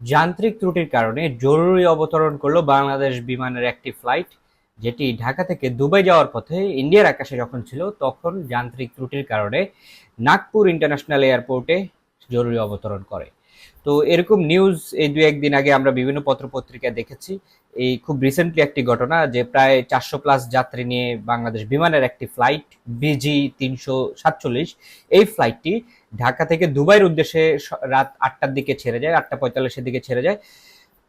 যান্ত্রিক ত্রুটির কারণে জরুরি অবতরণ করল বাংলাদেশ বিমানের একটি ফ্লাইট, যেটি ঢাকা থেকে দুবাই যাওয়ার পথে ইন্ডিয়ার আকাশে যখন ছিল, তখন যান্ত্রিক ত্রুটির কারণে নাগপুর ইন্টারন্যাশনাল এয়ারপোর্টে জরুরি অবতরণ করে। তো এরকম নিউজ এই দু একদিন আগে আমরা বিভিন্ন পত্রপত্রিকায় দেখেছি। এই খুব রিসেন্টলি একটি ঘটনা যে প্রায় চারশো প্লাস যাত্রী নিয়ে বাংলাদেশ বিমানের একটি ফ্লাইট বিজি তিনশো সাতচল্লিশ, এই ফ্লাইটটি ঢাকা থেকে দুবাইয়ের উদ্দেশ্যে রাত আটটার দিকে ছেড়ে যায় আটটা পঁয়তাল্লিশের দিকে ছেড়ে যায়।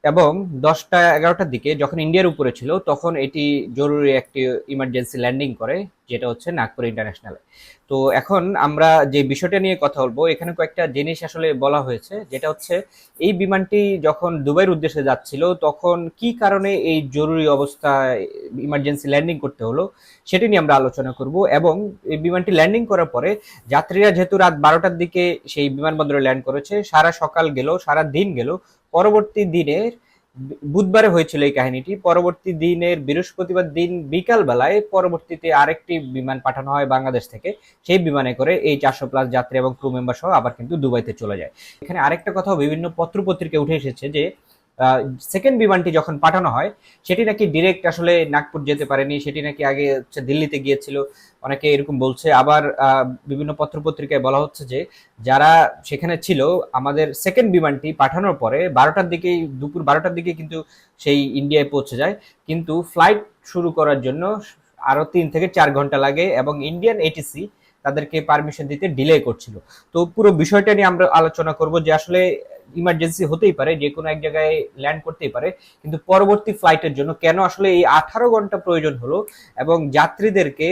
এবং দশটা এগারোটার দিকে যখন ইন্ডিয়ার উপরে ছিল, তখন এটি জরুরি একটি ইমার্জেন্সি ল্যান্ডিং করে, যেটা হচ্ছে নাগপুর ইন্টারন্যাশনালে তো এখন আমরা যে বিষয়টা নিয়ে কথা বলব, এখানে কয়েকটা জিনিস আসলে বলা হয়েছে, যেটা হচ্ছে এই বিমানটি যখন দুবাইয়ের উদ্দেশ্যে যাচ্ছিল, তখন কি কারণে এই জরুরি অবস্থায় ইমার্জেন্সি ল্যান্ডিং করতে হলো, সেটি নিয়ে আমরা আলোচনা করব। এবং এই বিমানটি ল্যান্ডিং করার পরে যাত্রীরা যেহেতু রাত বারোটার দিকে সেই বিমানবন্দরে ল্যান্ড করেছে, সারা সকাল গেল, সারা দিন গেল পরবর্তী দিনের, বুধবারে হয়েছিল এই কাহিনীটি, পরবর্তী দিনের বৃহস্পতিবার দিন বিকালবেলায় পরবর্তীতে আরেকটি বিমান পাঠানো হয় বাংলাদেশ থেকে। সেই বিমানে করে এই চারশো প্লাস যাত্রী এবং ক্রু মেম্বার সহ আবার কিন্তু দুবাইতে চলে যায়। এখানে আরেকটা কথা বিভিন্ন পত্রপত্রিকা উঠে এসেছে যে সেকেন্ড বিমানটি যখন পাঠানো হয়, সেটি নাকি ডিরেক্ট আসলে নাগপুর যেতে পারেনি, সেটি নাকি আগে হচ্ছে দিল্লিতে গিয়েছিল। অনেকে এরকম বলছে। আবার বিভিন্ন পত্রপত্রিকায় বলা হচ্ছে যে, যারা সেখানে ছিল, আমাদের সেকেন্ড বিমানটি পাঠানোর পরে বারোটার দিকে দুপুর বারোটার দিকে কিন্তু সেই ইন্ডিয়ায় পৌঁছে যায়। কিন্তু ফ্লাইট শুরু করার জন্য আরও তিন থেকে চার ঘণ্টা লাগে এবং ইন্ডিয়ান এটিসি তাদেরকে পারমিশন দিতে ডিলে করছিল। তো পুরো বিষয়টা নিয়ে আমরা আলোচনা করব যে আসলে ইমার্জেন্সি হতেই পারে, যে কোনো এক জায়গায় ল্যান্ড করতেই পারে, কিন্তু পরবর্তী ফ্লাইটের জন্য কেন আসলে এই আঠারো ঘণ্টা প্রয়োজন হলো এবং যাত্রীদেরকে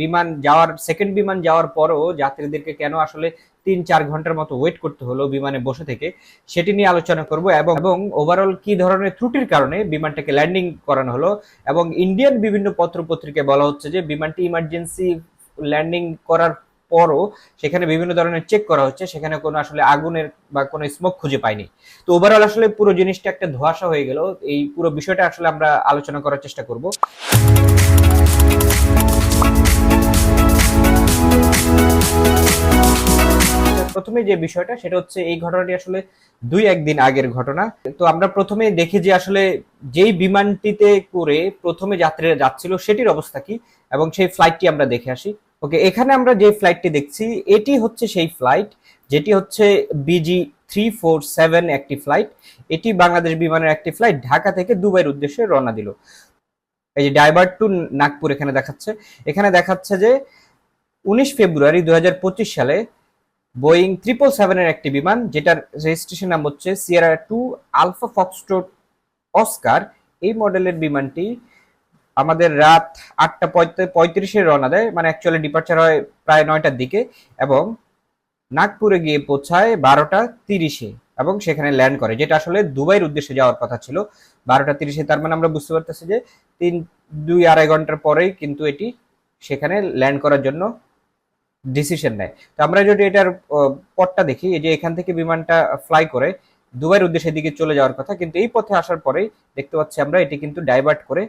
বিমান যাওয়ার সেকেন্ড বিমান যাওয়ার পরও যাত্রীদেরকে কেন আসলে তিন চার ঘণ্টার মতো ওয়েট করতে হলো বিমানে বসে থেকে, সেটি নিয়ে আলোচনা করব এবং এবং ওভারঅল কি ধরনের ত্রুটির কারণে বিমানটাকে ল্যান্ডিং করানো হলো এবং ইন্ডিয়ান বিভিন্ন পত্র পত্রিকায় বলা হচ্ছে যে বিমানটি ইমার্জেন্সি ল্যান্ডিং করার পরও সেখানে বিভিন্ন ধরনের চেক করা হচ্ছে, সেখানে কোনো আসলে আগুনের বা কোনো স্মোক খুঁজে পাইনি। তো ওভারঅল আসলে পুরো জিনিসটা একটা ধোঁয়াশা হয়ে গেল, এই পুরো বিষয়টা আসলে আমরা আলোচনা করার চেষ্টা করব। প্রথমে যে বিষয়টা, সেটা হচ্ছে এই ঘটনাটি আসলে দুই একদিন আগের ঘটনা। তো আমরা প্রথমে দেখি যে আসলে যেই বিমানটিতে করে প্রথমে যাত্রীরা যাচ্ছিল, সেটির অবস্থা কি? এবং সেই ফ্লাইটটি আমরা দেখে আসি। ওকে এখানে আমরা যে ফ্লাইটটি দেখছি, এটি হচ্ছে সেই ফ্লাইট যেটি হচ্ছে বিজি থ্রি ফোর সেভেন একটি ফ্লাইট এটি বাংলাদেশ বিমানের একটি ফ্লাইট ঢাকা থেকে দুবাইয়ের উদ্দেশ্যে রওনা দিল। এই যে ডাইভার টু নাগপুর এখানে দেখাচ্ছে। এখানে দেখাচ্ছে যে উনিশ ফেব্রুয়ারি দু হাজার পঁচিশ সালে বোয়িং ট্রিপল সেভেনের একটি বিমান, যেটার রেজিস্ট্রেশন নাম হচ্ছে sierra two alpha foxtrot oscar এই মডেলের বিমানটি আমাদের রাত আটটা পঁয়ত্রিশে রওনা দেয় মানে অ্যাকচুয়ালি ডিপার্চার হয় প্রায় নয়টার দিকে এবং নাগপুরে গিয়ে পৌঁছায় বারোটা তিরিশে এবং সেখানে ল্যান্ড করে, যেটা আসলে দুবাইয়ের উদ্দেশ্যে যাওয়ার কথা ছিল। বারোটা তিরিশে তার মানে আমরা বুঝতে পারতেছি যে তিন, দুই, আড়াই ঘণ্টার পরেই কিন্তু এটি সেখানে ল্যান্ড করার জন্য ডিসিশন নেয়। তো আমরা যদি এটার পথটা দেখি যে এখান থেকে বিমানটা ফ্লাই করে দুবাইয়ের উদ্দেশ্যের দিকে চলে যাওয়ার কথা, কিন্তু এই পথে আসার পরেই দেখতে পাচ্ছি আমরা এটি কিন্তু ডাইভার্ট করে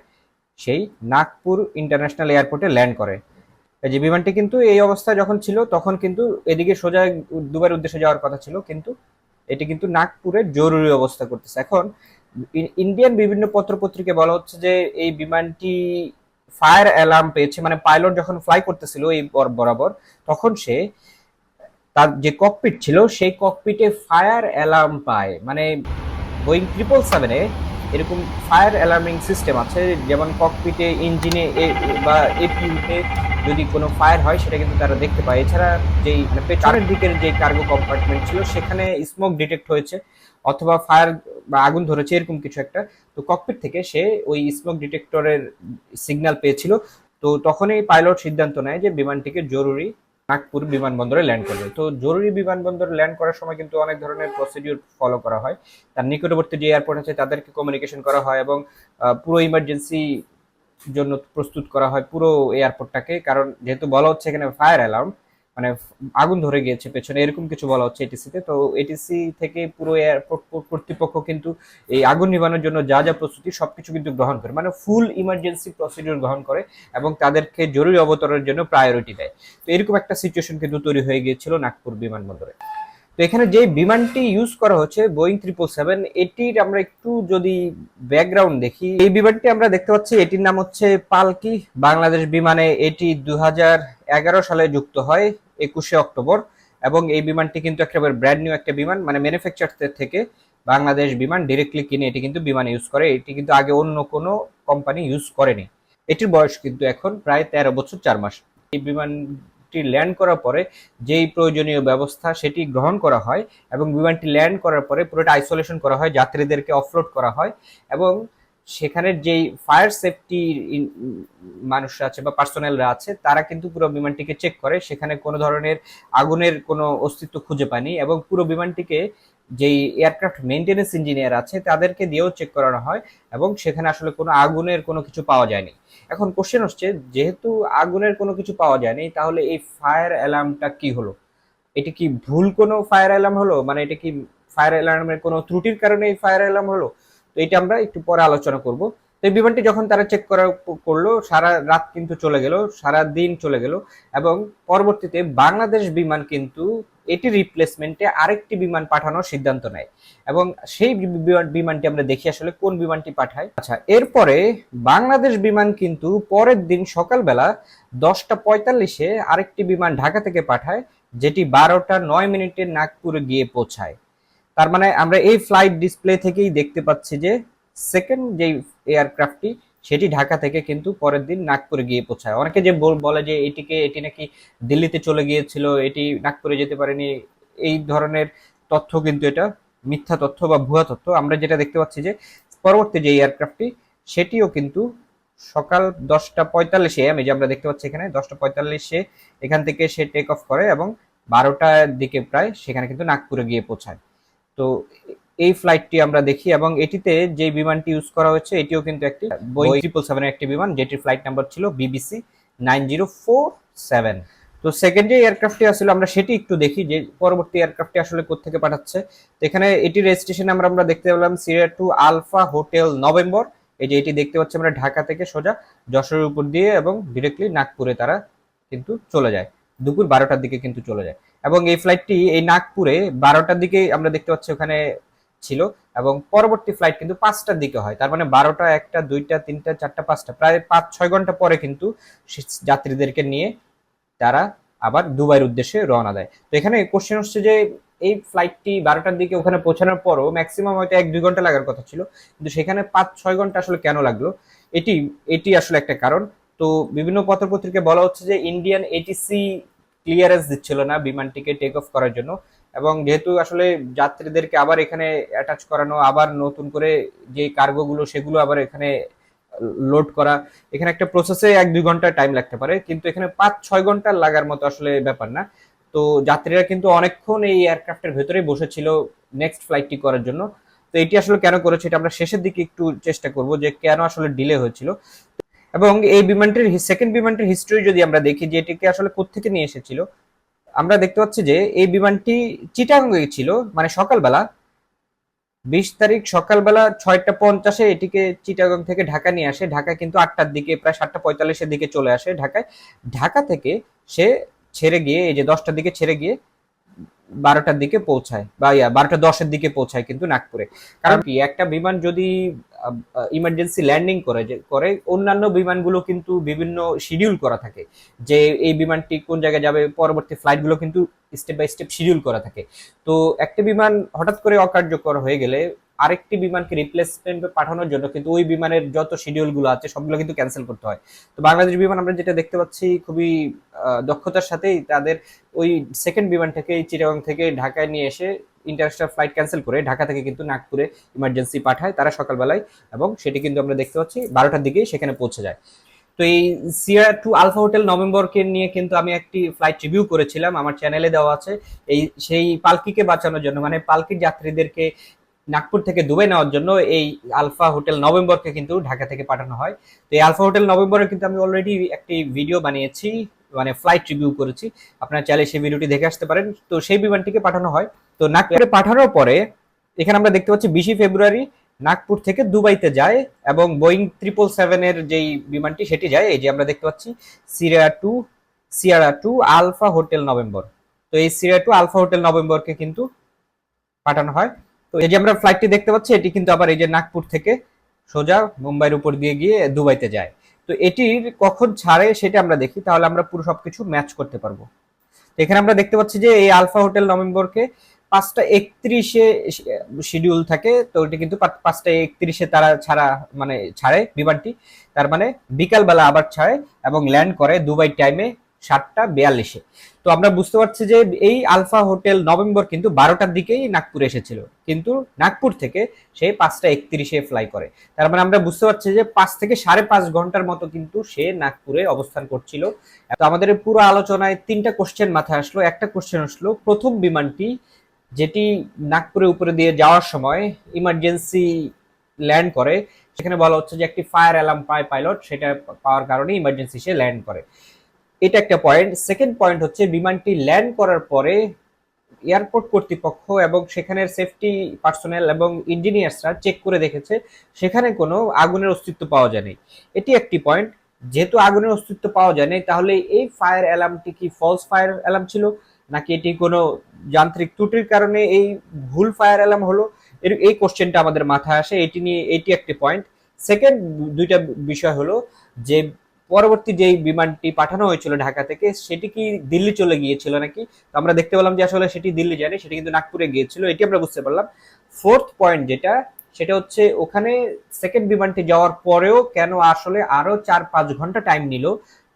সেই নাগপুর ইন্টারন্যাশনাল এয়ারপোর্টে ল্যান্ড করে। যে বিমানটি কিন্তু এই অবস্থায় যখন ছিল, তখন কিন্তু এদিকে সোজা দুবাইয়ের উদ্দেশ্যে যাওয়ার কথা ছিল, কিন্তু এটি কিন্তু নাগপুরে জরুরি অবস্থা করতেছে। এখন ইন্ডিয়ান বিভিন্ন পত্রপত্রিকায় বলা হচ্ছে যে এই বিমানটি ফায়ার অ্যালার্ম পেয়েছে মানে পাইলট যখন ফ্লাই করতেছিল এই বর- বরাবর, তখন সে তার যে ককপিট ছিল, সেই ককপিটে ফায়ার অ্যালার্ম পায়। মানে বোয়িং ট্রিপল সেভেনে এরকম ফায়ার অ্যালার্মিং সিস্টেম আছে, যেমন ককপিটে ইঞ্জিনে বা এপিউতে যদি কোনো ফায়ার হয়, সেটা কিন্তু তারা দেখতে পায়। এছাড়া যেই মানে পেছনের দিকের যে কার্গো কম্পার্টমেন্ট ছিল, সেখানে স্মোক ডিটেক্ট হয়েছে, অথবা ফায়ার বা আগুন ধরেছে, এরকম কিছু একটা। তো ককপিট থেকে সে ওই স্মোক ডিটেক্টরের সিগন্যাল পেয়েছিল। তো তখনই পাইলট সিদ্ধান্ত নেয় যে বিমানটিকে জরুরি নাগপুর বিমানবন্দরে ল্যান্ড করবে। তো জরুরি বিমানবন্দরে ল্যান্ড করার সময় কিন্তু অনেক ধরনের প্রসিডিউর ফলো করা হয়। তার নিকটবর্তী যে এয়ারপোর্ট আছে, তাদেরকে কমিউনিকেশন করা হয় এবং পুরো ইমার্জেন্সি জন্য প্রস্তুত করা হয় পুরো এয়ারপোর্টটাকে কারণ যেহেতু বলা হচ্ছে এখানে ফায়ার অ্যালার্ম মানে আগুন ধরে গিয়েছে পেছনে, এরকম কিছু বলা হচ্ছে এটিসিতে তো। এটিসি থেকে পুরো এয়ারপোর্ট কর্তৃপক্ষ কিন্তু এই আগুন নিবানোর জন্য যা যা প্রস্তুতি, সবকিছু কিন্তু গ্রহণ করে মানে ফুল ইমার্জেন্সি প্রসিডিউর গ্রহণ করে এবং তাদেরকে জরুরি অবতরণের জন্য প্রায়োরিটি দেয়। তো এরকম একটা সিচুয়েশন কিন্তু তৈরি হয়ে গিয়েছিল নাগপুর বিমানবন্দরে। তো এখানে যে বিমানটি ইউজ করা হচ্ছে বোয়িং ট্রিপল সেভেন এটির আমরা একটু যদি ব্যাকগ্রাউন্ড দেখি, এই বিমানটি আমরা দেখতে পাচ্ছি, এটির নাম হচ্ছে পালকি। বাংলাদেশ বিমানে এটি দু হাজার এগারো সালে যুক্ত হয়। একুশে অক্টোবর, এবং এই বিমানটি কিন্তু একেবারে ব্র্যান্ড নিউ একটা বিমান মানে ম্যানুফ্যাকচার থেকে বাংলাদেশ বিমান ডিরেক্টলি কিনে এটি কিন্তু বিমান ইউজ করে। এটি কিন্তু আগে অন্য কোনো কোম্পানি ইউজ করেনি। এটির বয়স কিন্তু এখন প্রায় তেরো বছর চার মাস। এই বিমানটি ল্যান্ড করার পরে যেই প্রয়োজনীয় ব্যবস্থা সেটি গ্রহণ করা হয়, এবং বিমানটি ল্যান্ড করার পরে পুরোটা আইসোলেশন করা হয়, যাত্রীদেরকে অফলোড করা হয়, এবং সেখানের যেই ফায়ার সেফটি মানুষরা আছে বা পার্সোনালরা আছে, তারা কিন্তু পুরো বিমানটিকে চেক করে। সেখানে কোনো ধরনের আগুনের কোনো অস্তিত্ব খুঁজে পায়নি এবং পুরো বিমানটিকে যেই এয়ারক্রাফট মেনটেন্যান্স ইঞ্জিনিয়ার আছে, তাদেরকে দিয়েও চেক করানো হয় এবং সেখানে আসলে কোনো আগুনের কোনো কিছু পাওয়া যায়নি। এখন কোশ্চেন হচ্ছে, যেহেতু আগুনের কোনো কিছু পাওয়া যায়নি, তাহলে এই ফায়ার অ্যালার্মটা কি হলো? এটি কি ভুল কোনো ফায়ার অ্যালার্ম হলো? মানে এটা কি ফায়ার অ্যালার্মের কোনো ত্রুটির কারণে এই ফায়ার অ্যালার্ম হলো? তো এটা আমরা একটু পরে আলোচনা করব। তো এই বিমানটি যখন তারা চেক করা করল, সারা রাত কিন্তু চলে গেল, সারা দিন চলে গেল এবং পরবর্তীতে বাংলাদেশ বিমান কিন্তু এটি রিপ্লেসমেন্টে আরেকটি বিমান পাঠানোর সিদ্ধান্ত নেয় এবং সেই বিমান- বিমানটি আমরা দেখি আসলে কোন বিমানটি পাঠায়। আচ্ছা এরপরে বাংলাদেশ বিমান কিন্তু পরের দিন সকালবেলা দশটা পঁয়তাল্লিশে আরেকটি বিমান ঢাকা থেকে পাঠায়, যেটি বারোটা নয় মিনিটে নাগপুরে গিয়ে পৌঁছায়। তার মানে আমরা এই ফ্লাইট ডিসপ্লে থেকেই দেখতে পাচ্ছি যে সেকেন্ড যেই এয়ারক্রাফটটি সেটি ঢাকা থেকে কিন্তু পরের দিন নাগপুরে গিয়ে পৌঁছায়। অনেকে যে বল- যে এটিকে এটি নাকি দিল্লিতে চলে গিয়েছিল, এটি নাগপুরে যেতে পারেনি, এই ধরনের তথ্য কিন্তু এটা মিথ্যা তথ্য বা ভুয়া তথ্য। আমরা যেটা দেখতে পাচ্ছি যে পরবর্তী যে এয়ারক্রাফটটি সেটিও কিন্তু সকাল দশটা পঁয়তাল্লিশে আমি যে আমরা দেখতে পাচ্ছি এখানে, দশটা পঁয়তাল্লিশে এখান থেকে সে টেক অফ করে এবং বারোটার দিকে প্রায় সেখানে কিন্তু নাগপুরে গিয়ে পৌঁছায়। তো এই ফ্লাইটটি আমরা দেখি এবং এটিতে যে বিমানটি ইউজ করা হয়েছে এটিও কিন্তু একটি বোয়িং ট্রিপল সেভেনের একটি বিমান যেটির ফ্লাইট নাম্বার ছিল BBC nine zero four seven তো সেকেন্ড যে এয়ারক্রাফটটি আসলে আমরা সেটি একটু দেখি যে পরবর্তী এয়ারক্রাফটটি আসলে কোথেকে পাঠাচ্ছে। তো এখানে এটি রেজিস্ট্রেশন আমরা আমরা দেখতে পেলাম sierra two alpha hotel november এই যে এটি দেখতে পাচ্ছি আমরা ঢাকা থেকে সোজা যশোরের উপর দিয়ে এবং ডিরেক্টলি নাগপুরে তারা কিন্তু চলে যায়। দুপুর বারোটার দিকে কিন্তু চলে যায়। এবং এই ফ্লাইটটি এই নাগপুরে বারোটার দিকে আমরা দেখতে পাচ্ছি ওখানে ছিল এবং পরবর্তী ফ্লাইট কিন্তু পাঁচটার দিকে হয়। তার মানে বারোটা, একটা, দুইটা, তিনটা, চারটা, পাঁচটা, প্রায় পাঁচ, ছয় ঘণ্টা পরে কিন্তু যাত্রীদেরকে নিয়ে তারা আবার দুবাইয়ের উদ্দেশ্যে রওনা দেয়। তো এখানে কোশ্চেন হচ্ছে যে এই ফ্লাইটটি বারোটার দিকে ওখানে পৌঁছানোর পরও ম্যাক্সিমাম হয়তো এক, দুই ঘণ্টা লাগার কথা ছিল। কিন্তু সেখানে পাঁচ, ছয় ঘণ্টা আসলে কেন লাগল? এটি এটি আসলে একটা কারণ। তো বিভিন্ন পত্রপত্রিকায় বলা হচ্ছে যে ইন্ডিয়ান এটিসি ক্লিয়ারেন্স দিচ্ছিল না বিমানটিকে টেক অফ করার জন্য। এবং যেহেতু আসলে যাত্রীদেরকে আবার এখানে অ্যাটাচ করানো, আবার নতুন করে যে কার্গোগুলো সেগুলো আবার এখানে লোড করা, এখানে একটা প্রসেসে এক দুই ঘণ্টা টাইম লাগতে পারে। কিন্তু এখানে পাঁচ, ছয় ঘণ্টা লাগার মতো আসলে ব্যাপার না। তো যাত্রীরা কিন্তু অনেকক্ষণ এই এয়ারক্রাফটের ভেতরেই বসেছিল নেক্সট ফ্লাইটটি করার জন্য। তো এটি আসলে কেন করেছে, এটা আমরা শেষের দিকে একটু চেষ্টা করব যে কেন আসলে ডিলে হয়েছিল। এবং এই বিমানটির সেকেন্ড বিমানটির হিস্ট্রি যদি আমরা দেখি, যে এটিকে আসলে কোত্থেকে নিয়ে এসেছিল, আমরা দেখতে পাচ্ছি যে এই বিমানটি চিটাগাঙ্গে ছিল মানে সকালবেলা। বিশ তারিখ সকালবেলা ছয়টা পঞ্চাশে এটিকে চিটাগাং থেকে ঢাকা নিয়ে আসে। ঢাকা কিন্তু আটটার দিকে, প্রায় সাতটা পঁয়তাল্লিশের দিকে চলে আসে ঢাকায়। ঢাকা থেকে সে ছেড়ে গিয়ে, এই যে দশটার দিকে ছেড়ে গিয়ে বারোটার দিকে পৌঁছায় বা ইয়া, বারোটা দশের দিকে পৌঁছায় কিন্তু নাগপুরে। কারণ কি, একটা বিমান যদি ইমার্জেন্সি ল্যান্ডিং করে, যে, করে, অন্যান্য বিমানগুলো কিন্তু বিভিন্ন শিডিউল করা থাকে। যে, এই বিমানটি কোন জায়গায় যাবে, পরবর্তী ফ্লাইটগুলো কিন্তু স্টেপ বাই স্টেপ শিডিউল করা থাকে। তো একটা বিমান হঠাৎ করে অকার্যকর হয়ে গেলে আরেকটি বিমানকে রিপ্লেসমেন্ট পাঠানোর জন্য কিন্তু ওই বিমানের যত শিডিউলগুলো আছে, সবগুলো কিন্তু ক্যান্সেল করতে হয়। তো বাংলাদেশ বিমান আমরা যেটা দেখতে পাচ্ছি খুবই দক্ষতার সাথেই তাদের ওই সেকেন্ড বিমানটাকে চিটাগং থেকে ঢাকায় নিয়ে এসে ইন্টারন্যাশনাল ফ্লাইট ক্যান্সেল করে ঢাকা থেকে কিন্তু নাগপুরে ইমার্জেন্সি পাঠায় তারা সকালবেলায় এবং সেটি কিন্তু আমরা দেখতে পাচ্ছি বারোটার দিকেই সেখানে পৌঁছে যায়। তো এই সিয়ার টু আলফা হোটেল নভেম্বরকে নিয়ে কিন্তু আমি একটি ফ্লাইট রিভিউ করেছিলাম, আমার চ্যানেলে দেওয়া আছে। এই সেই পালকিকে বাঁচানোর জন্য মানে পালকির যাত্রীদেরকে নাগপুর থেকে দুবাই নেওয়ার জন্য এই আলফা হোটেল নভেম্বরকে কিন্তু ঢাকা থেকে পাঠানো হয়। তো এই আলফা হোটেল নভেম্বরে কিন্তু আমি অলরেডি একটি ভিডিও বানিয়েছি মানে ফ্লাইট রিভিউ করেছি। আপনারা চাইলে সেই ভিডিওটি দেখে আসতে পারেন। তো সেই বিমানটিকে পাঠানো হয়। তো নাগপুরে পাঠানোর পরে এখানে আমরা দেখতে পাচ্ছি বিশে ফেব্রুয়ারি নাগপুর থেকে দুবাইতে যায় এবং বোয়িং ট্রিপল সেভেনের যেই বিমানটি সেটি যায়, এই যে আমরা দেখতে পাচ্ছি sierra two sierra two alpha hotel november. তো এই সিরিয়া টু আলফা হোটেল নভেম্বরকে কিন্তু পাঠানো হয়। তো এই যে আমরা ফ্লাইটটি দেখতে পাচ্ছি, এটি কিন্তু আবার এই যে নাগপুর থেকে সোজা মুম্বাইয়ের উপর দিয়ে গিয়ে দুবাইতে যায়। তো এটির কখন ছাড়ে সেটা আমরা দেখি, তাহলে আমরা পুরো সবকিছু ম্যাচ করতে পারব। এখানে আমরা দেখতে পাচ্ছি যে এই আলফা হোটেল নভেম্বরকে পাঁচটা একত্রিশে শিডিউল থাকে, তো ওটি কিন্তু পাঁচটা একত্রিশে তারা ছাড়া মানে ছাড়ে বিমানটি। তার মানে বিকালবেলা আবার ছাড়ে এবং ল্যান্ড করে দুবাই টাইমে সাতটা বিয়াল্লিশে। তো আমরা বুঝতে পারছি যে এই আলফা হোটেল নভেম্বর কিন্তু বারোটার দিকেই নাগপুরে এসেছিল। কিন্তু নাগপুর থেকে সে পাঁচটা একত্রিশে ফ্লাই করে। তার মানে আমরা বুঝতে পারছি যে পাঁচ থেকে সাড়ে পাঁচ ঘণ্টার মতো কিন্তু সে নাগপুরে অবস্থান করছিল। তো আমাদের পুরো আলোচনায় তিনটা কোশ্চেন মাথায় আসলো। একটা কোশ্চেন আসলো, প্রথম বিমানটি যেটি নাগপুরের উপরে দিয়ে যাওয়ার সময় ইমার্জেন্সি ল্যান্ড করে, সেখানে বলা হচ্ছে যে একটি ফায়ার অ্যালার্ম পায় পাইলট সেটা পাওয়ার কারণে ইমার্জেন্সি সে ল্যান্ড করে। এটা একটা পয়েন্ট সেকেন্ড পয়েন্ট হচ্ছে বিমানটি ল্যান্ড করার পরে এয়ারপোর্ট কর্তৃপক্ষ এবং সেখানের সেফটি পার্সোনেল এবং ইঞ্জিনিয়ার্সরা চেক করে দেখেছে, সেখানে কোনো আগুনের অস্তিত্ব পাওয়া যায়নি। এটি একটি পয়েন্ট যেহেতু আগুনের অস্তিত্ব পাওয়া যায়নি, তাহলে এই ফায়ার অ্যালার্মটি কি ফলস ফায়ার অ্যালার্ম ছিল, নাকি এটি কোনো যান্ত্রিক ত্রুটির কারণে এই ভুল ফায়ার অ্যালার্ম হলো? এর, এই কোশ্চেনটা আমাদের মাথায় আসে। এটি নিয়ে, এটি একটি পয়েন্ট সেকেন্ড দুইটা বিষয় হলো যে পরবর্তী যেই বিমানটি পাঠানো হয়েছিল ঢাকা থেকে, সেটি কি দিল্লি চলে গিয়েছিল নাকি? তো আমরা দেখতে পেলাম যে আসলে সেটি দিল্লি যায়নি, সেটি কিন্তু নাগপুরে গিয়েছিল, এটি আমরা বুঝতে পারলাম। ফোর্থ পয়েন্ট যেটা, সেটা হচ্ছে ওখানে সেকেন্ড বিমানটি যাওয়ার পরেও কেন আসলে আরও চার পাঁচ ঘণ্টা টাইম নিল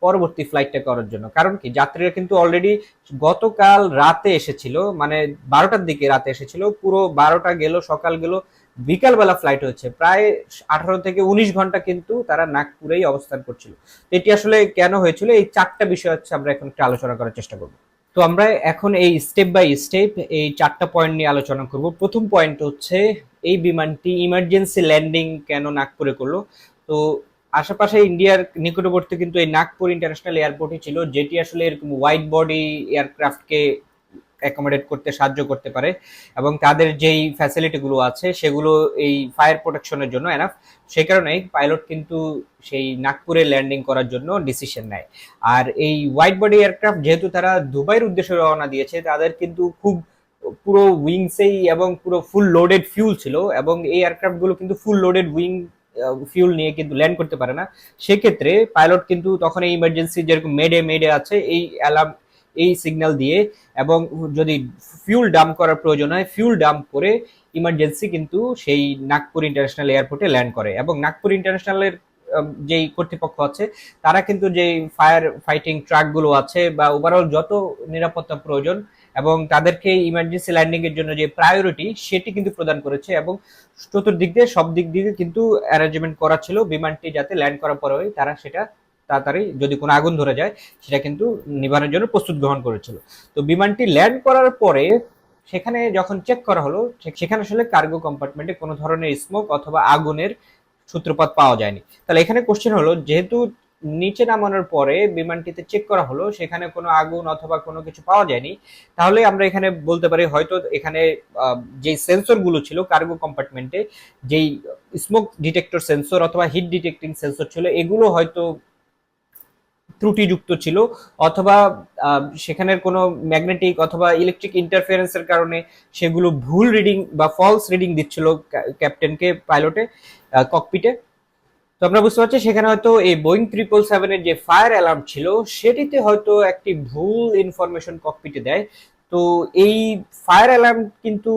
পরবর্তী ফ্লাইটটা করার জন্য? কারণ কি, যাত্রীরা কিন্তু অলরেডি গতকাল রাতে এসেছিল মানে বারোটার দিকে রাতে এসেছিল, পুরো বারোটা গেল, সকাল গেল বিকালবেলা ফ্লাইট হচ্ছে প্রায় আঠারো থেকে উনিশ ঘণ্টা কিন্তু তারা নাগপুরেই অবস্থান করছিল। এটি আসলে কেন হয়েছিল? এই চারটা বিষয় হচ্ছে আমরা এখন একটু আলোচনা করার চেষ্টা করব। তো আমরা এখন এই স্টেপ বাই স্টেপ এই চারটা পয়েন্ট নিয়ে আলোচনা করব। প্রথম পয়েন্ট হচ্ছে এই বিমানটি ইমার্জেন্সি ল্যান্ডিং কেন নাগপুরে করল? তো আশেপাশে ইন্ডিয়ার নিকটবর্তী কিন্তু এই নাগপুর ইন্টারন্যাশনাল এয়ারপোর্টই ছিল, যেটি আসলে এরকম ওয়াইড বডি এয়ারক্রাফটকে অ্যাকোমোডেট করতে সাহায্য করতে পারে। এবং তাদের যেই ফ্যাসিলিটিগুলো আছে, সেগুলো এই ফায়ার প্রোটেকশনের জন্য এনাফ সেই কারণেই পাইলট কিন্তু সেই নাগপুরে ল্যান্ডিং করার জন্য ডিসিশন নেয়। আর এই হোয়াইট বডি এয়ারক্রাফট যেহেতু তারা দুবাইয়ের উদ্দেশ্যে রওনা দিয়েছে, তাদের কিন্তু খুব পুরো উইংসেই এবং পুরো ফুল লোডেড ফিউল ছিল এবং এই এয়ারক্রাফটগুলো কিন্তু ফুল লোডেড উইং ফিউল নিয়ে কিন্তু ল্যান্ড করতে পারে না। সেক্ষেত্রে পাইলট কিন্তু তখন এই ইমার্জেন্সি যেরকম মেডে মেডে আছে, এই অ্যালার্ম এই সিগন্যাল দিয়ে এবং যদি ফিউল ডাম্প করার প্রয়োজন হয় ফিউল ডাম্প করে ইমার্জেন্সি কিন্তু সেই নাগপুর ইন্টারন্যাশনাল এয়ারপোর্টে ল্যান্ড করে এবং নাগপুর ইন্টারন্যাশনালের যেই কর্তৃপক্ষ আছে, তারা কিন্তু যেই ফায়ার ফাইটিং ট্রাকগুলো আছে বা ওভারঅল যত নিরাপত্তা প্রয়োজন এবং তাদেরকে ইমার্জেন্সি ল্যান্ডিং এর জন্য যে প্রায়োরিটি সেটি কিন্তু প্রদান করেছে এবং চতুর্দিক দিয়ে সব দিক দিয়ে কিন্তু অ্যারেঞ্জমেন্ট করা ছিল, বিমানটি যাতে ল্যান্ড করার পরে তারা সেটা তাড়াতাড়ি যদি কোনো আগুন ধরে যায়, সেটা কিন্তু নিবারণের জন্য প্রস্তুত গ্রহণ করেছিল। তো বিমানটি ল্যান্ড করার পরে সেখানে যখন চেক করা হলো সেখানে আসলে কার্গো কম্পার্টমেন্টে কোনো ধরনের স্মোক অথবা আগুনের সূত্রপাত পাওয়া যায়নি। তাহলে এখানে কোশ্চেন হলো, যেহেতু নিচে নামানোর পরে বিমানটিতে চেক করা হলো, সেখানে কোনো আগুন অথবা কোনো কিছু পাওয়া যায়নি, তাহলে আমরা এখানে বলতে পারি হয়তো এখানে যেই সেন্সরগুলো ছিল কার্গো কম্পার্টমেন্টে যেই স্মোক ডিটেক্টর সেন্সর অথবা হিট ডিটেক্টিং সেন্সর ছিল, এগুলো হয়তো ত্রুটিযুক্ত ছিল, অথবা সেখানের কোনো ম্যাগনেটিক অথবা ইলেকট্রিক ইন্টারফারেন্সের কারণে সেগুলো ভুল রিডিং বা ফলস রিডিং দিচ্ছিল ক্যাপ্টেনকে পাইলটে ককপিটে তো আমরা বুঝতে পারছি সেখানে হয়তো এই বোয়িং ট্রিপল সেভেনের যে ফায়ার অ্যালার্ম ছিল, সেটিতে হয়তো একটি ভুল ইনফরমেশন ককপিটে দেয়। তো এই ফায়ার অ্যালার্ম কিন্তু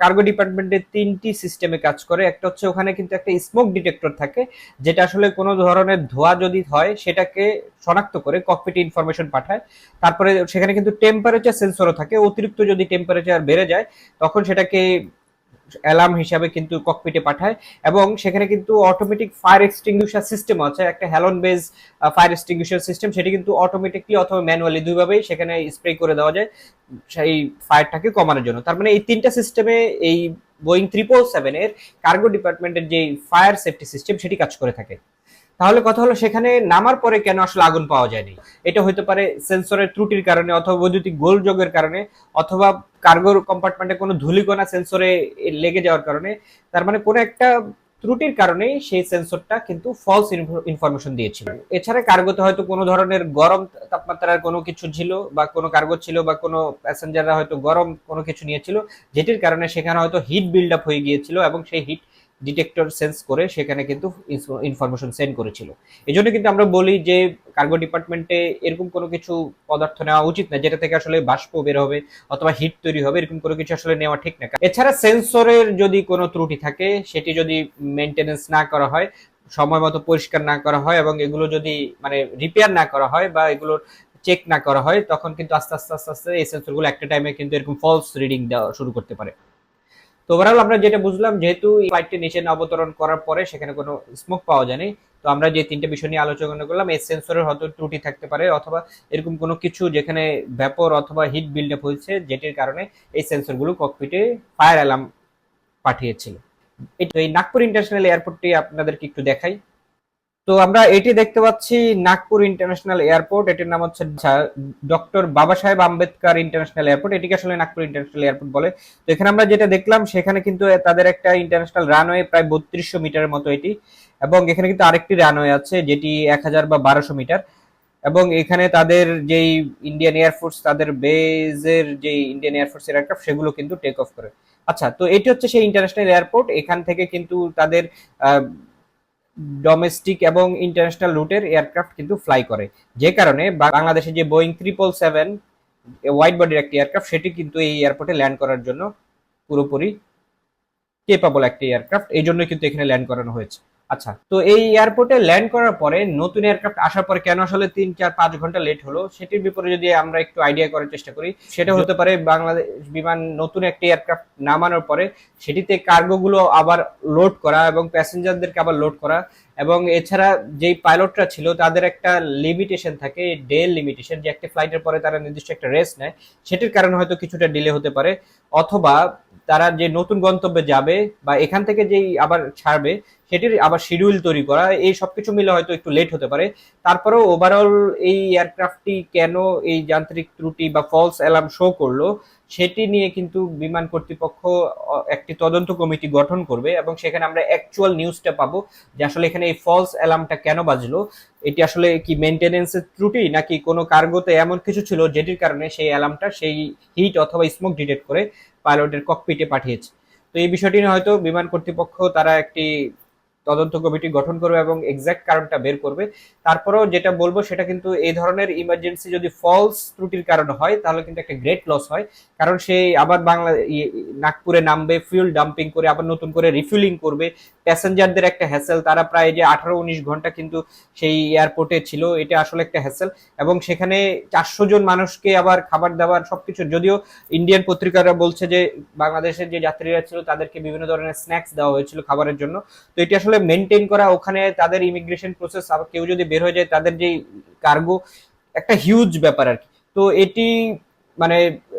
কার্গো ডিপার্টমেন্টের তিনটি সিস্টেমে কাজ করে। একটা হচ্ছে ওখানে কিন্তু একটা স্মোক ডিটেক্টর থাকে, যেটা আসলে কোনো ধরনের ধোঁয়া যদি হয়, সেটাকে শনাক্ত করে ককপিটে ইনফরমেশন পাঠায়। তারপরে সেখানে কিন্তু টেম্পারেচার সেন্সরও থাকে, অতিরিক্ত যদি টেম্পারেচার বেড়ে যায়, তখন সেটাকে অ্যালার্ম হিসাবে কিন্তু ককপিটে পাঠায় এবং সেখানে কিন্তু অটোমেটিক ফায়ার এক্সটিংগুইশার সিস্টেম আছে, একটা halon base fire extinguisher system সেটি কিন্তু অটোমেটিকলি অথবা ম্যানুয়ালি দুইভাবেই সেখানে স্প্রে করে দেওয়া যায় সেই ফায়ারটাকে কমানোর জন্য। তার মানে এই তিনটা সিস্টেমে এই বোয়িং ত্রিপল সেভেনের কার্গো ডিপার্টমেন্টের যে ফায়ার সেফটি সিস্টেম সেটি কাজ করে থাকে। তাহলে কথা হলো সেখানে নামার পরে কেন আসলে আগুন পাওয়া যায়নি? এটা হতে পারে সেন্সরের ত্রুটির কারণে অথবা বৈদ্যুতিক গোলযোগের কারণে অথবা কার্গো কম্পার্টমেন্টে কোনো ধূলিকণা সেন্সরে লেগে যাওয়ার কারণে। তার মানে কোনো একটা ত্রুটির কারণে সেই সেন্সরটা কিন্তু ফলস ইনফরমেশন দিয়েছিল। এছাড়া কার্গোতে হয়তো কোনো ধরনের গরম তাপমাত্রার কোনো কিছু ছিল বা কোনো কার্গো ছিল বা কোনো প্যাসেঞ্জাররা হয়তো গরম কোনো কিছু নিয়েছিল, যেটির কারণে সেখানে হয়তো হিট বিল্ড আপ হয়ে গিয়েছিল এবং সেই হিট ডিটেক্টর সেন্স করে সেখানে কিন্তু ইনফরমেশন সেন্ড করেছিল। এই জন্য কিন্তু আমরা বলি যে কার্গো ডিপার্টমেন্টে এরকম কোনো কিছু পদার্থ নেওয়া উচিত না, যেটা থেকে আসলে বাষ্প বের হবে অথবা হিট তৈরি হবে, এরকম কোনো কিছু আসলে নেওয়া ঠিক না। এছাড়া সেন্সরের যদি কোনো ত্রুটি থাকে, সেটি যদি মেনটেনেন্স না করা হয়, সময় মতো পরিষ্কার না করা হয় এবং এগুলো যদি মানে রিপেয়ার না করা হয় বা এগুলোর চেক না করা হয়, তখন কিন্তু আস্তে আস্তে আস্তে আস্তে এই সেন্সরগুলো একটা টাইমে কিন্তু এরকম ফলস রিডিং দেওয়া শুরু করতে পারে। ওভারঅল আমরা যেটা বুঝলাম, যেহেতু ফ্লাইটটি নিচে অবতরণ করার পরে সেখানে কোনো স্মোক পাওয়া যায়নি, তো আমরা যে তিনটে বিষয় নিয়ে আলোচনা করলাম এই সেন্সরের হয়তো ত্রুটি থাকতে পারে অথবা এরকম কোনো কিছু যেখানে ভ্যাপর অথবা হিট বিল্ড আপ হয়েছে, যেটির কারণে এই সেন্সরগুলো ককপিটে ফায়ার অ্যালার্ম পাঠিয়েছিল। এই নাগপুর ইন্টারন্যাশনাল এয়ারপোর্টটি আপনাদেরকে একটু দেখাই। তো আমরা এটি দেখতে পাচ্ছি নাগপুর ইন্টারন্যাশনাল এয়ারপোর্ট। এটির নাম হচ্ছে ডক্টর বাবা সাহেব আম্বেদকার ইন্টারন্যাশনাল এয়ারপোর্ট। এটিকে আসলে নাগপুর ইন্টারন্যাশনাল এয়ারপোর্ট বলে। তো এখানে আমরা যেটা দেখলাম, সেখানে কিন্তু তাদের একটা ইন্টারন্যাশনাল রানওয়ে প্রায় বত্রিশশো মিটারের মতো এটি। এবং এখানে কিন্তু আরেকটি রানওয়ে আছে, যেটি এক হাজার বা বারোশো মিটার। এবং এখানে তাদের যেই ইন্ডিয়ান এয়ারফোর্স তাদের বেজের যে ইন্ডিয়ান এয়ারফোর্স এয়ারক্রাফট, সেগুলো কিন্তু টেক অফ করে। আচ্ছা তো এটি হচ্ছে সেই ইন্টারন্যাশনাল এয়ারপোর্ট। এখান থেকে কিন্তু তাদের ডোমেস্টিক এবং ইন্টারন্যাশনাল রুটের এয়ারক্রাফট কিন্তু ফ্লাই করে। যে কারণে বাংলাদেশে যে বোয়িং ত্রিপল সেভেন হোয়াইট বডির একটি এয়ারক্রাফট সেটি কিন্তু এই এয়ারপোর্টে ল্যান্ড করার জন্য পুরোপুরি কেপাবল একটি এয়ারক্রাফট এই জন্য কিন্তু এখানে ল্যান্ড করানো হয়েছে। আচ্ছা তো এই এয়ারপোর্টে ল্যান্ড করার পরে নতুন এয়ারক্রাফট আসার পরে কেন আসলে তিন চার পাঁচ ঘণ্টা লেট হলো? সেটির বিপরীতে যদি আমরা একটু আইডিয়া করার চেষ্টা করি সেটা হতে পারে বাংলাদেশ বিমান নতুন একটি এয়ারক্রাফট নামানোর পরে সেটিতে কার্গো গুলো আবার লোড করা এবং প্যাসেঞ্জারদেরকে আবার লোড করা এবং এছাড়া যেই পাইলটরা ছিল তাদের একটা লিমিটেশন থাকে ডেল লিমিটেশন যে একটা ফ্লাইটের পরে তারা নির্দিষ্ট একটা রেস্ট নেয়। সেটির কারণে হয়তো কিছুটা ডিলে হতে পারে। অথবা তারা যে নতুন গন্তব্যে যাবে বা এখান থেকে যেই আবার ছাড়বে সেটির আবার শিডিউল তৈরি করা, এই সবকিছু মিলে হয়তো একটু লেট হতে পারে। তারপরেও ওভারঅল এই এয়ারক্রাফটটি কেন এই যান্ত্রিক ত্রুটি বা ফলস অ্যালার্ম শো করল, সেটি নিয়ে কিন্তু বিমান কর্তৃপক্ষ একটি তদন্ত কমিটি গঠন করবে এবং সেখানে আমরা অ্যাকচুয়াল নিউজটা পাবো যে আসলে এখানে এই ফলস অ্যালার্মটা কেন বাজলো, এটি আসলে কি মেনটেনেন্সের ত্রুটি নাকি কোনো কার্গোতে এমন কিছু ছিল যেটির কারণে সেই অ্যালার্মটা সেই হিট অথবা স্মোক ডিটেক্ট করে পাইলটের ককপিটে পাঠিয়েছে। তো এই বিষয়টি হয়তো বিমান কর্তৃপক্ষ, তারা একটি তদন্ত কমিটি গঠন করবে এবং এক্সাক্ট কারণটা বের করবে। তারপরেও যেটা বলব, সেটা কিন্তু এই ধরনের ইমার্জেন্সি যদি ফলস ত্রুটির কারণে হয়, তাহলে কিন্তু একটা গ্রেট লস হয়। কারণ সে আবার বাংলা নাগপুরে নামবে ফুয়েল ডাম্পিং করে আবার নতুন করে রিফিলিং করবে। প্যাসেঞ্জারদের একটা হ্যাসেল তারা প্রায় যে আঠারো, উনিশ ঘণ্টা কিন্তু সেই এয়ারপোর্টে ছিল, এটা আসলে একটা হ্যাসেল এবং সেখানে চারশো জন মানুষকে আবার খাবার দাবার সবকিছু, যদিও ইন্ডিয়ান পত্রিকারা বলছে যে, বাংলাদেশের যে যাত্রীরা ছিল, তাদেরকে বিভিন্ন ধরনের স্ন্যাক্স দেওয়া হয়েছিল খাবারের জন্য। তো এটি আসলে মেনটেন করা, ওখানে তাদের ইমিগ্রেশন প্রসেস কেউ যদি বের হয়ে যায়, তাদের যে কার্গো একটা হিউজ ব্যাপার আর কি। তো এটি মানে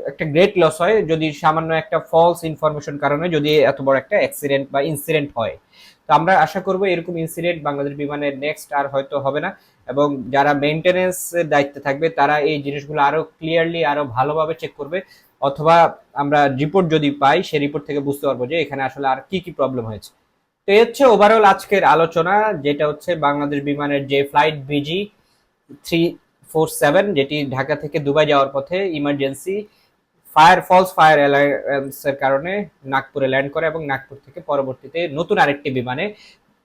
একটা গ্রেট লস হয়, যদি সামান্য একটা ফলস ইনফরমেশন কারণে যদি এত বড় একটা অ্যাক্সিডেন্ট বা ইনসিডেন্ট হয়। তো আমরা আশা করব এরকম ইনসিডেন্ট বাংলাদেশ বিমানের নেক্সট আর হয়তো হবে না, এবং যারা মেনটেনেন্স দায়িত্বে থাকবে, তারা এই জিনিসগুলো আরও ক্লিয়ারলি আরও ভালোভাবে চেক করবে, অথবা আমরা রিপোর্ট যদি পাই, সেই রিপোর্ট থেকে বুঝতে পারব যে এখানে আসলে আর কি কি প্রবলেম হয়েছে। তো এই হচ্ছে ওভারঅল আজকের আলোচনা, যেটা হচ্ছে বাংলাদেশ বিমানের যে flight BG three four seven যেটি ঢাকা থেকে দুবাই যাওয়ার পথে ইমার্জেন্সি ফায়ার ফলস ফায়ার অ্যালার্মসের কারণে নাগপুরে ল্যান্ড করে এবং নাগপুর থেকে পরবর্তীতে নতুন আরেকটি বিমানে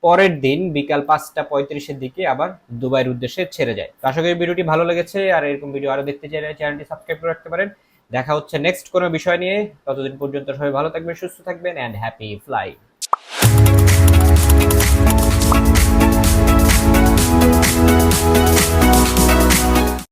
পরের দিন বিকাল পাঁচটা পঁয়ত্রিশের দিকে আবার দুবাইয়ের উদ্দেশ্যে ছেড়ে যায়। তো আশা করি ভিডিওটি ভালো লেগেছে, আর এরকম ভিডিও আরও দেখতে চাইলে চ্যানেলটি সাবস্ক্রাইব করে রাখতে পারেন। দেখা হচ্ছে নেক্সট কোনো বিষয় নিয়ে। ততদিন পর্যন্ত সবাই ভালো থাকবেন, সুস্থ থাকবেন অ্যান্ড হ্যাপি ফ্লাই